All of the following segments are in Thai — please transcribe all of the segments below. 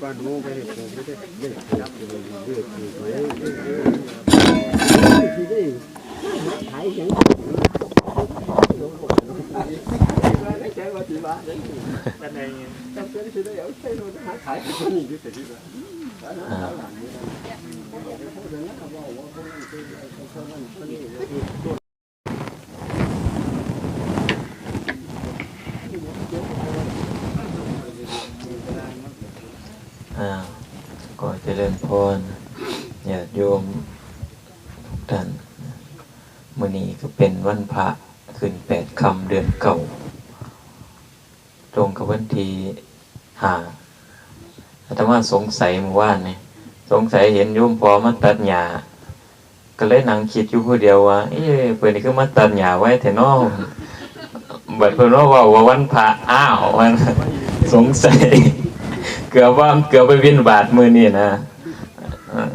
ซื้อไว้บ้านโม่ไปเห็ดผมไม่ได้เด็กรับอยู่เรื่อยๆอยู่ไว้ที่ได้ขายอย่างไม่ใช่ว่าที่บ้านกันเองจำเป็นที่ได้เอาใช้รถหาขายที่นี่ที่ที่บ้านอ่าก็เจริญพรญาติโยมทุกท่านมื้อนี้ก็เป็นวันพระขึ้นแปดคำเดือนเก่า ตรงกับวันที่หาอาตมาสงสัยเมื่อวานนี่สงสัยเห็นโยมพอมาตัดหญ้าก็เลยนั่งคิดอยู่ผู้เดียวว่าเอ๊ะเพิ่นนี่คือมาตัดหญ้าไว้แต่นอบัดเพิ่นว่าว้าว่าวันพระอ้าวมันสงสัย เกือบว่าเกือบไปวินบาทมือนี่นะเออ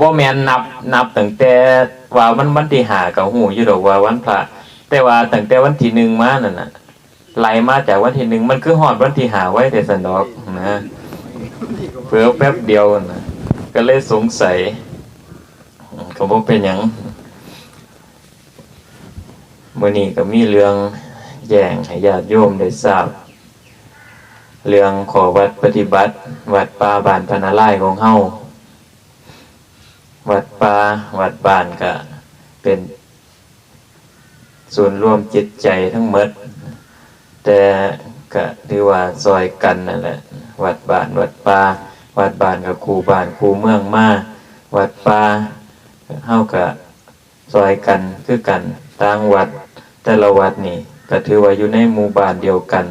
บ่แมนนับนับตั้งแต่ว่ามันวันที่หากับหูอยู่ดอกว่าวันพระแต่ว่าตั้งแต่วันที่หนึ่งมานั่นน่ะไล่มาจากวันที่หนึ่งมันคือหอดวันที่หาไว้แต่สันดอกนะเพื่อแป๊บเดียวนะก็เลยสงสัยก็บ่เป็นยังมื้อนี้ก็มีเรื่องแย่งให้ญาติโยมได้ทราบ เรื่องขอวัดปฏิบัติ วัดป่าบ้านพนาไล่ของเฮาวัดป่าวัดบ้านก็เป็นส่วนรวมจิตใจทั้งหมด แต่ก็ถือว่าซอยกันนั่นแหละ วัดบ้านวัดป่าวัดบ้านกับครูบ้านครูเมืองมาวัดป่าเฮาก็ซอยกันคือกันต่างวัดแต่ละวัดนี่ก็ถือว่าอยู่ในหมู่บ้านเดียวกัน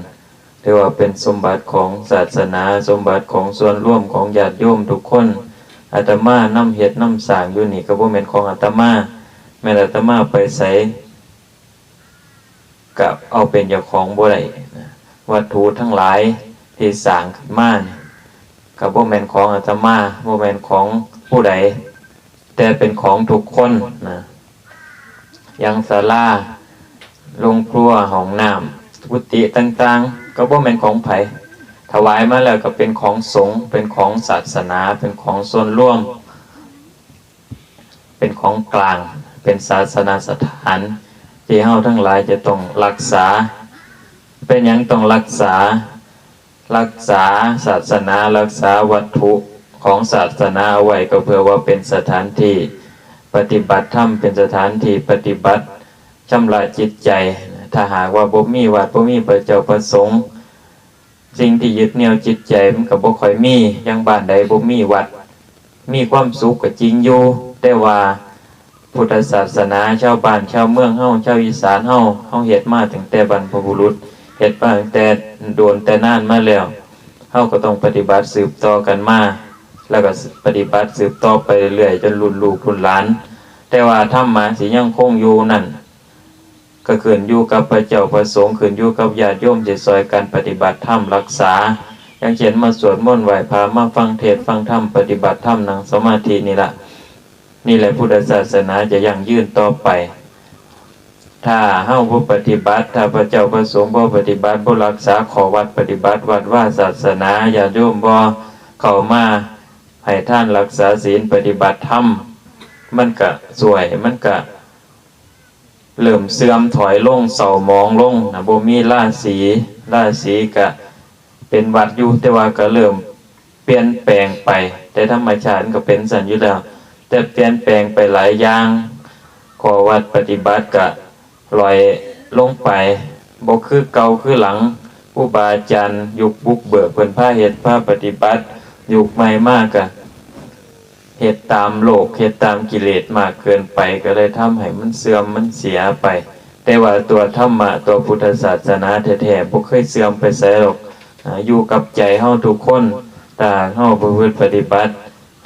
ถือว่าเป็นสมบัติของศาสนาสมบัติของส่วนร่วมของญาติโยมทุกคนอาตมาน้ำเฮ็ดน้ำสางอยู่นี่ก็บ่แม่นของอาตมาแม่นอาตมาไปใส่กับเอาเป็นเจ้าของบ่ได้วัตถุทั้งหลายที่สร้างขึ้นมาก็บ่แม่นของอาตมาบ่แม่นของผู้ใดแต่เป็นของทุกคนนะย่างศาลาโรงครัวห้องน้ำกุฏิต่างๆ ก็บ่แม่นของไผถวายมาแล้วก็เป็นของสงฆ์เป็นของศาสนา เป็นของส่วนร่วม เป็นของกลาง เป็นศาสนาสถาน ที่เฮาทั้งหลายจะต้องรักษา เป็นหยังต้องรักษา รักษาศาสนารักษาวัตถุของศาสนาไว้ก็เพื่อว่าเป็นสถานที่ปฏิบัติธรรมเป็นสถานที่ปฏิบัติชำระจิตใจ ถ้าหากว่าบ่มีวัดบ่มีพระเจ้าประสงค์ สิ่งที่ยึดเหนี่ยวจิตใจมันก็บ่ค่อยมีอยังบ้านใดบ่มีวัด มีความสุขก็จริงอยู่แต่ว่าพุทธศาสนาชาวบ้านชาวเมืองเฮาชาวอีสานเฮาเฮาเฮ็ดมาตั้งแต่บรรพบุรุษเฮ็ดมาตั้งแต่โดนแต่นานมาแล้วเฮาก็ต้องปฏิบัติสืบต่อกันมาแล้วก็ปฏิบัติสืบต่อไปเรื่อยจนรุ่นลูกรุ่นหลาน แต่ว่าธรรมะสิยังคงอยู่นั่น ก็ขึ้นอยู่กับพระเจ้าประสงค์ขึ้นอยู่กับญาติโยมจะซอยการปฏิบัติธรรมรักษา อย่างเช่นมาสวดมนต์ไหว้พระมาฟังเทศฟังธรรมปฏิบัติธรรมนั่งสมาธินี่แหละนี่แหละพุทธศาสนาจะยั่งยืนต่อไป ถ้าเฮาผู้ปฏิบัติถ้าพระเจ้าประสงค์บ่ปฏิบัติบ่รักษาขอวัดปฏิบัติวัดว่าศาสนาญาติโยมบ่เข้ามาให้ท่านรักษาศีลปฏิบัติธรรมมันก็สวยมันก็ เริ่มเสื่อมถอยลงเศร้าหมองลงนะบ่มีราศีราศีก็เป็นวัดอยู่แต่ว่าก็เริ่มเปลี่ยนแปลงไป แต่ธรรมชาติมันก็เป็นสันอยู่แล้วแต่เปลี่ยนแปลงไปหลายอย่างขอวัดปฏิบัติก็ลอยลงไปบ่คือเก่าคือหลังผู้บาอาจารย์ยุคบุกเบิกเพิ่นพาเฮ็ดพาปฏิบัติยุคใหม่มากก็ เหตุตามโลกเหตุตามกิเลสมากเกินไปก็เลยทำให้มันเสื่อมมันเสียไป แต่ว่าตัวธรรมะตัวพุทธศาสนาแท้ๆบ่เคยเสื่อมไปไสหรอกอยู่กับใจเฮาทุกคนถ้าเฮาประพฤติปฏิบัติ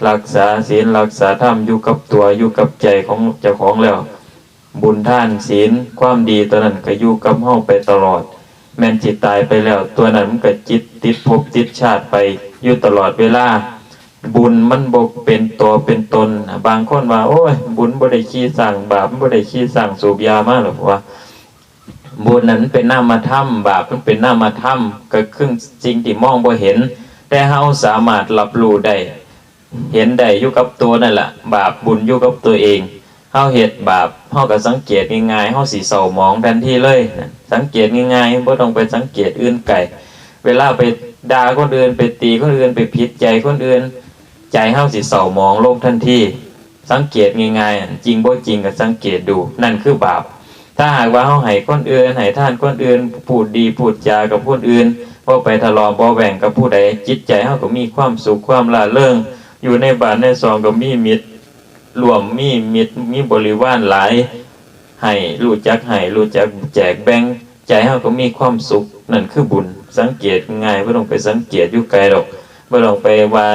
รักษาศีลรักษาธรรมอยู่กับตัวอยู่กับใจของเจ้าของแล้ว บุญท่านศีลความดีตัวนั้นก็อยู่กับเฮาไปตลอด แม่นจิตตายไปแล้ว ตัวนั้นมันก็จิตติดภพติดชาติไปอยู่ตลอดเวลา บุญมันบกเป็นตัวเป็นตน บางคนว่า โอ้ย บุญบ่ได้ขี้สั่งบาปบ่ได้ขี้สั่งสูบยามากหรอกว่าบุญนั้นเป็นนามธรรมบาปมันเป็นนามธรรมก็คือสิ่งที่มองบ่เห็น แต่เฮาสามารถรับรู้ได้เห็นได้อยู่กับตัวนั่นแหละบาปบุญอยู่กับตัวเองเฮาเฮ็ดบาปเฮาก็สังเกตง่ายๆเฮาสิเศร้ามองทันทีเลย สังเกตง่ายๆบ่ต้องไปสังเกตอื่นไกลเวลาไปด่าคนอื่นไปตีคนอื่นไปผิดใจคนอื่น ใจเฮาสิเศร้าหมองโลงทันทีสังเกตง่ายๆจริงบ่จริงก็สังเกตดู นั่นคือบาป ถ้าหากว่าเฮาให้คนอื่นให้ท่านคนอื่น พูดดีพูดจากับคนอื่นบ่ไปทะเลาะบ่แบ่งกับผู้ใดจิตใจเฮาก็มีความสุขความร่าเริงอยู่ในบ้านในซองก็มีมิตรรวมมีมิตรมีบริวารหลายให้รู้จักให้รู้จักแจกแบ่งใจเฮาก็มีความสุขนั่นคือบุญ สังเกตง่ายบ่ต้องไปสังเกตอยู่ไกลดอกบ่ต้องไปว่า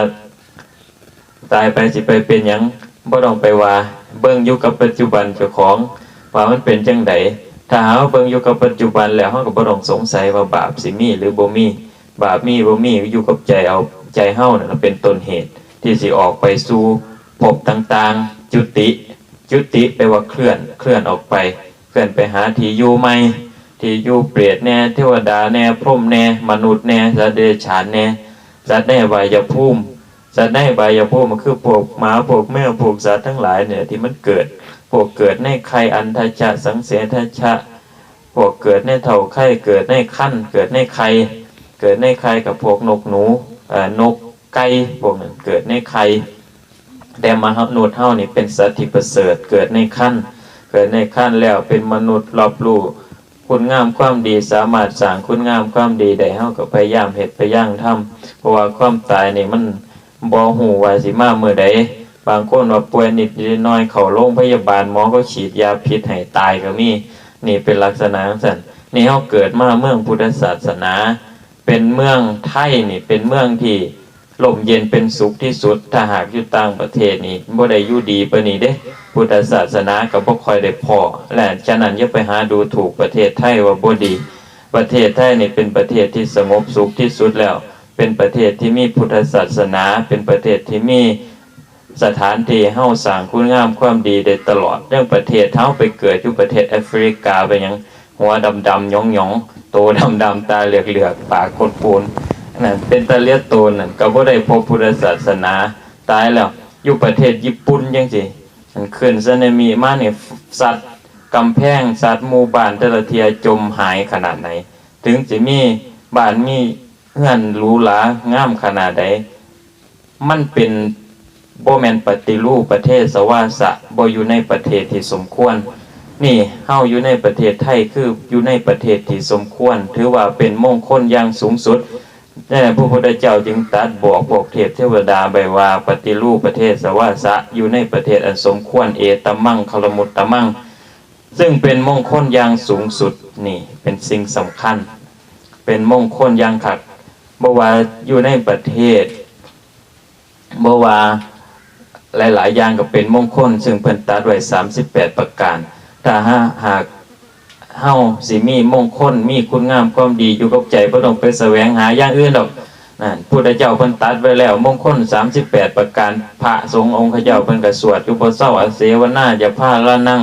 ตายไปสิไปเป็นหยังบ่ต้องไปว่า เบิ่งอยู่กับปัจจุบันเจ้าของ ว่ามันเป็นจังไดถ้าหาวเบิ่งอยู่กับปัจจุบันแล้วเฮาก็บ่ต้องสงสัยว่าบาปสิมีหรือบ่มีบาปมีบ่มีอยู่กับใจเอาใจเฮานั่นเป็นต้นเหตุ ที่สิออกไปสู่ภพต่างๆ จุติ จุติแปว่าเคลื่อนเคลื่อนออกไปเคลื่อนไปหาที่อยู่ใหม่ที่อยู่เปรตแน่เทวดาแน่พรหมแน่มนุษย์แน่สัตว์เดรัจฉานแน่สัตว์แน่วายภูมิ สัตว์ในใบายภูมิมันคือพวกหมาพวกแมวพวกสัตว์ทั้งหลายเนี่ยที่มันเกิด พวกเกิดในไข่อันทชะสังเสทชะ พวกเกิดในเถาไข่เกิดในขั้น เกิดในไข่เกิดในไข่กับพวกนกหนูเอ่อนกไก่พวกนั้นเกิดในไข่แต่มนุษย์เฮานี่เป็นสัตว์ที่ประเสริฐเกิดในขั้น เกิดในขั้นแล้วเป็นมนุษย์รอบรู้คุณงามความดีสามารถสร้างคุณงามความดีได้เฮาก็พยายามเฮ็ดพยายามทำเพราะว่าความตายนี่มัน บ่หูว่าสิมาเมื่อใดบางคนว่าป่วยนิดน้อยเขาโรงพยาบาลหมอก็ฉีดยาพิษให้ตายก็มีนี่เป็นลักษณะจังซั่นนี่เฮาเกิดมาเมืองพุทธศาสนา เป็นเมืองไทยนี่เป็นเมืองที่ลมเย็นเป็นสุขที่สุดถ้าหากอยู่ต่างประเทศนี่บ่ได้อยู่ดีปานนี้เด้ พุทธศาสนาก็บ่คอยได้พอและฉะนั้นอย่าไปหาดูถูกประเทศไทยว่าบ่ดี ประเทศไทยนี่เป็นประเทศที่สงบสุขที่สุดแล้ว เป็นประเทศที่มีพุทธศาสนา เป็นประเทศที่มีสถานที่เฮ้าสร้างคุณงามความดีได้ตลอด เรื่องประเทศเฮาไปเกิดอยู่ประเทศแอฟริกาไปยังหัวดำดำๆยองยองๆโตดำดำๆตาเหลือกเหลือกๆปากคนปูนนั่นเป็นตะเลียดโตนนั่นก็บ่ได้พบพุทธศาสนาตายแล้วอยู่ประเทศญี่ปุ่นจังซี่มันขึ้นซึนมิมาเนี่ยสัตว์กำแพงสัตว์หมู่บ้านแต่ละเทียจมหายขนาดไหน ถึงจะมีบ้านมี เฮือนรูหรางามขนาดใด มันเป็นโบแมนปฏิรูปประเทศสวาสะบอยู่ในประเทศที่สมควร นี่เฮาอยู่ในประเทศไทยคืออยู่ในประเทศที่สมควร ถือว่าเป็นมงคลอย่างสูงสุดนั่นแหละพระพุทธเจ้าจึงตรัดบอกพวกเทพเทวดาไปว่าปฏิรูปประเทศสวาสะอยู่ในประเทศอันสมควรเอตมังคลมุตตมังซึ่งเป็นมงคลอย่างสูงสุดนี่เป็นสิ่งสำคัญ เป็นมงคลอย่างขัด บ่ว่าอยู่ในประเทศบ่ว่าหลาย ๆ อย่างก็เป็นมงคล ซึ่งเพิ่นตัดไว้38 ประการ ถ้าหาหากเฮาสิมีมงคล มีคุณงามความดีอยู่กับใจบ่ต้องไปแสวงหาอย่างอื่นดอกนั่นพุทธเจ้าเพิ่นตัดไว้แล้ว มงคล 38 ประการ พระสงฆ์องค์เขาเจ้าเพิ่นก็สวดอยู่บ่เศร้าอาเสวนาจะพาละนั่ง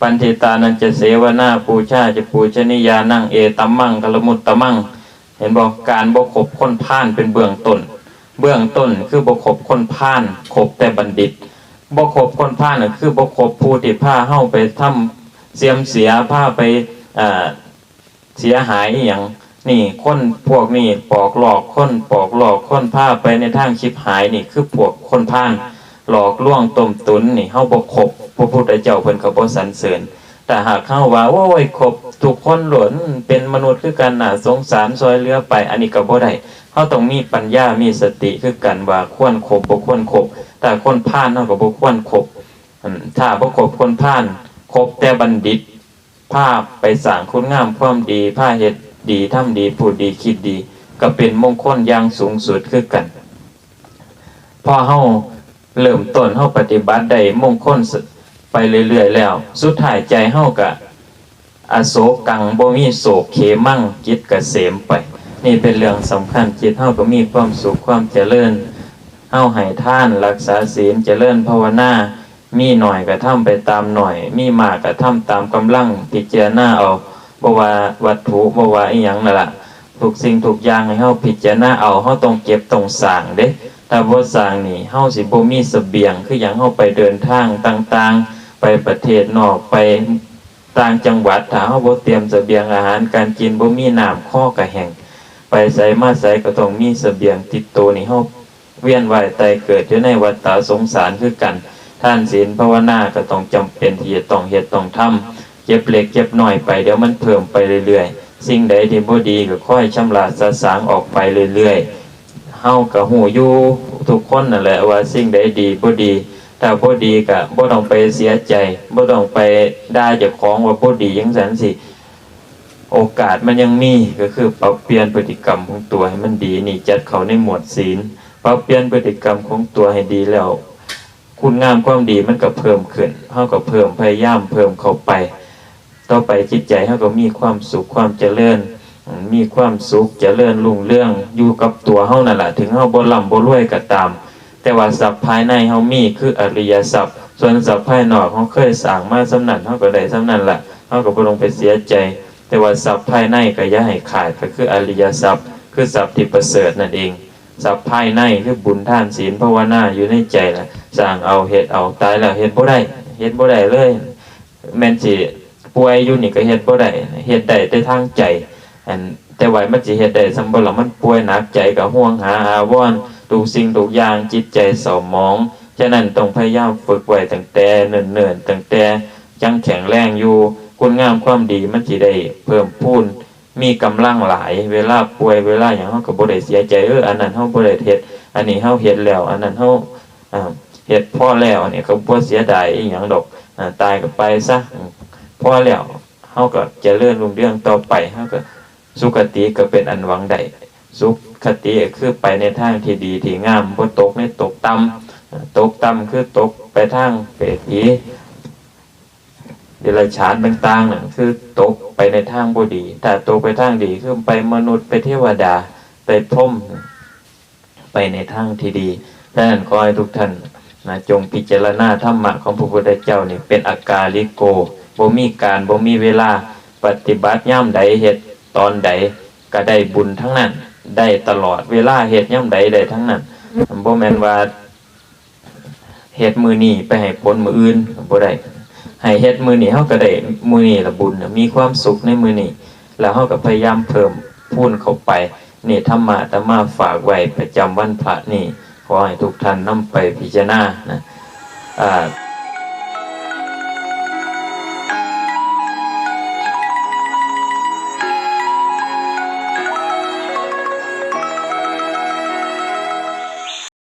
ปันธิตานันจะเสวนาปูชาจะปูชนียานั่งเอตัมมังกลมุตตะมัง เห็นบอกการบกขบคนพานเป็นเบื้องต้น เบื้องต้นคือบกขบคนพานขบแต่บัณฑิตบกขบคนพานน่ะคือบกขบผู้ที่ผ้าเข้าไปทำเสียมเสียผ้าไปเสียหายอย่างนี่คนพวกนี้ปอกหลอกคนปอกหลอกคนผ้าไปในทางชิบหายนี่คือพวกคนพาน หลอกล่วงต้มตุนนี่เฮาบ่ครบพระพุทธเจ้าเพิ่นก็บ่สรรเสริญ แต่หากเฮาว่าโอ้ยครบทุกคนหลวนเป็นมนุษย์คือกันน่ะสงสารซอยเลือไปอันนี้ก็บ่ได้เฮาต้องมีปัญญามีสติคือกันว่าควรครบบ่ควรครบแต่คนพาลเฮาก็บ่ควรครบถ้าบ่ครบคนพาลครบแต่บัณฑิตพาพไปสร้างคุณงามความดีพาเฮ็ดดีทำดีพูดดีคิดดี ก็เป็นมงคลอย่างสูงสุดคือกัน พอเฮาเริ่มต้นเฮาปฏิบัติได้มงคล ไปเรื่อยๆแล้ว สุดท้ายใจเฮากะอโศกังบ่มีโศกเขมั่งจิตเกษมไป นี่เป็นเรื่องสำคัญจิตเฮาก็มีความสุขความเจริญเฮาให้ท่านรักษาศีลเจริญภาวนามีหน่อยก็ทำไปตามหน่อย มีมากก็ทำตามกำลังพิจารณาเอาบ่ว่าวัตถุบ่ว่าอีหยังนั่นล่ะทุกสิ่งทุกอย่างให้เฮาพิจารณาเอาเฮาต้องเก็บต้องสร้างเด้ถ้าบ่สร้างนี่เฮาสิบ่มีเสบียง คือหยังเฮาไปเดินทางต่างๆ ไปประเทศนอกไปต่างจังหวัดถ้าเฮาบ่เตรียมเสบียงอาหารการกินบ่มีน้ำข้อก็แห้งไปไสมาไสก็ต้องมีเสบียงติดตัวนี่เฮาเวียนว่ายตายเกิดอยู่ในวัฏฏะสงสารคือกัน ท่านศีลภาวนาก็ต้องจำเป็นที่จะต้องเฮ็ดต้องทำเก็บเล็กเก็บน้อยไปเดี๋ยวมันเพิ่มไปเรื่อยๆ สิ่งใดที่บ่ดีก็ค่อยชำระสะสางออกไปเรื่อยๆเฮาก็ฮู้อยู่ทุกคนนั่นแหละว่าสิ่งใดดีบ่ดี ถ้าบ่ดีก็บ่ต้องไปเสียใจบ่ต้องไปได่าเจ้าของว่าบ่ดีจังซั่นสิ โอกาสมันยังมีก็คือปรับเปลี่ยนพฤติกรรมของตัวให้มันดีนี่จัดเขาในหมวดศีลปรับเปลี่ยนพฤติกรรมของตัวให้ดีแล้ว คุณงามความดีมันก็เพิ่มขึ้นเฮาก็เพิ่มพยายามเพิ่มเข้าไปต่อไปจิตใจเฮาก็มีความสุขความเจริญมีความสุขเจริญรุ่งเรื่องอยู่กับตัวเฮานั่นแหละถึงเฮาบ่ร่ำบ่รวยก็ตาม แต่ว่าทรัพภายในเฮามีคืออริยทรัพส่วนทรัพภายนอกเฮาเคยสร้างมาสำนันเฮาก็ได้สำนันละเฮาก็บ่ต้องไปเสียใจ แต่ว่าทรัพภายในก็ย่าให้ขาดก็คืออริยทรัพคือทรัพที่ประเสริฐนั่นเองทรัพภายในคือบุญท่านศีลภาวนาอยู่ในใจละสร้างเอาเฮ็ดเอาตายแล้วเฮ็ดบ่ได้เฮ็ดบ่ได้เลยแม่นสิป่วยอยู่นี่ก็เฮ็ดบ่ได้เฮ็ดได้แต่ทางใจอันแต่ว่ามันสิเฮ็ดได้สำบ่ล่ะมันป่วยหนักใจก็ห่วงหาอาวรณ์ ทุกสิ่งทุกอย่างจิตใจเศร้าหมอง ฉะนั้นต้องพยายามฝึกไว้ตั้งแต่เนิ่นๆตั้งแต่ยังแข็งแรงอยู่ คุณงามความดีมันสิได้เพิ่มพูนมีกำลังหลาย เวลาป่วยเวลาอย่างเฮาก็บ่ได้เสียใจเอออันนั้นเฮาบ่ได้เฮ็ดอันนี้เฮาเฮ็ดแล้ว อันนั้นเฮาเฮ็ดพ่อแล้วอันนี้ก็บ่เสียดายอีหยังดอกอตายก็ไปซะอืมพอแล้วเฮาก็เจริญรุ่งเรืองต่อไปเฮาก็สุคติก็เป็นอันหวังได้สุข ติก็คือไปในทางที่ดีที่งามบ่ตกในตกต่ำอ่าตกต่ำคือตกไปทางเปรตผีเดรัจฉานต่างๆนั่นคือตกไปในทางบ่ดี แต่ตกไปทางดีคือไปมนุษย์ไปเทวดาไปพรหมไปในทางที่ดีดังนั้นขอให้ทุกท่านนะจงพิจารณาธรรมะของพระพุทธเจ้านี่เป็นอากาลิโกบ่มีการบ่มีเวลาปฏิบัติย่ำใดเฮ็ดตอนใดก็ได้บุญทั้งนั้น ได้ตลอด เวลาเฮ็ดย่ำใดได้ทั้งนั้นบ่แม่นว่าเฮ็ดมือนี้ไปให้ผลมืออื่นบ่ได้ให้เฮ็ดมือนี้เฮาก็ได้มือนี้ละบุญน่ะมีความสุขในมือนี้แล้วเฮาก็พยายามเพิ่มพูนเข้าไปนี่ธรรมะธรรมาฝากไว้ประจำวันพระนี่ขอให้ทุกท่านนำไปพิจารณานะอ่า